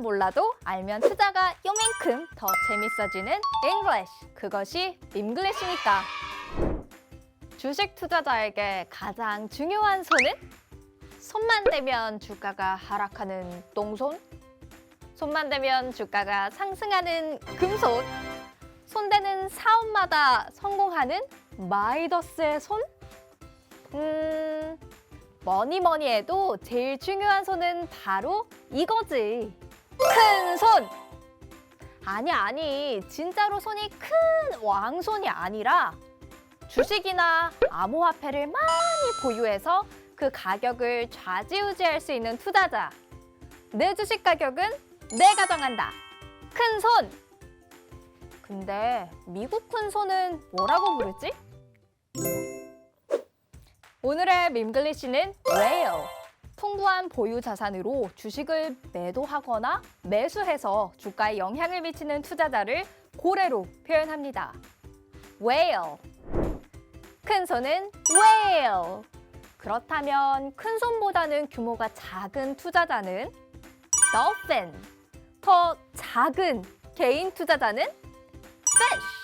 몰라도 알면 투자가 요만큼 더 재밌어지는 English. 그것이 림글리시니까. 주식 투자자에게 가장 중요한 손은 손만 대면 주가가 하락하는 똥손, 손만 대면 주가가 상승하는 금손, 손대는 사업마다 성공하는 마이더스의 손? 음, 뭐니 뭐니 해도 제일 중요한 손은 바로 이거지. 큰 손! 아니, 아니, 진짜로 손이 큰 왕손이 아니라 주식이나 암호화폐를 많이 보유해서 그 가격을 좌지우지할 수 있는 투자자. 내 주식 가격은 내가 정한다. 큰 손! 근데 미국 큰 손은 뭐라고 부르지? 오늘의 밈글리시는 whale. 풍부한 보유 자산으로 주식을 매도하거나 매수해서 주가에 영향을 미치는 투자자를 고래로 표현합니다. whale. 큰 손은 whale. 그렇다면 큰 손보다는 규모가 작은 투자자는 dolphin. 더 작은 개인 투자자는 fish.